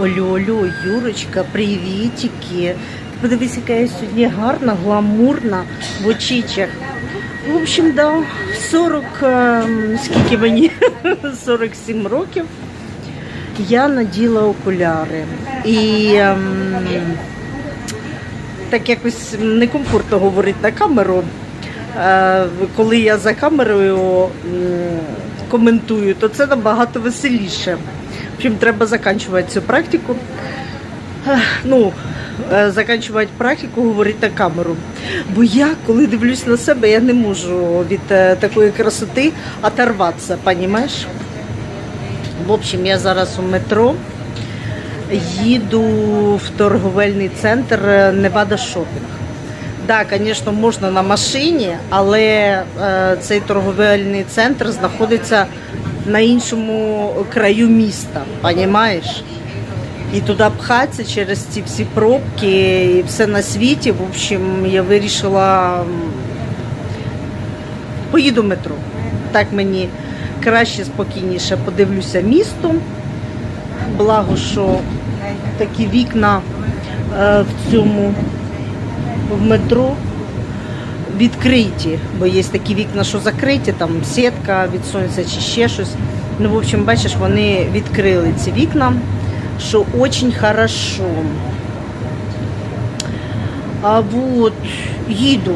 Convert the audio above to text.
Олю-олю, Юрочка, привітики. Подивись, яка я сьогодні гарна, гламурна в очічах. В общем, да, 40, ем, скільки мені? 47 років. Я наділа окуляри. І ем, так якось некомфортно говорити на камеру. Е, коли я за камерою коментую, то це набагато веселіше. В общем, треба закінчувати цю практику. Ну, е, закінчувати практику, говорити на камеру. Бо я, коли дивлюсь на себе, я не можу від е, такої красоти оторватися, понімаєш? В общем, я зараз у метро їду в торговельний центр е, Невада Шопінг. Так, звісно, можна на машині, але цей торговельний центр знаходиться на іншому краю міста, розумієш? І туди пхатися через ці всі пробки і все на світі. В общем, я вирішила поїду в метро. Так мені краще, спокійніше подивлюся місто. Благо, що такі вікна е, в цьому в метро відкриті, бо є такі вікна, що закриті, там сітка від сонця чи ще щось. Ну, в общем, бачиш, вони відкрили ці вікна, що дуже хорошо. А вот їду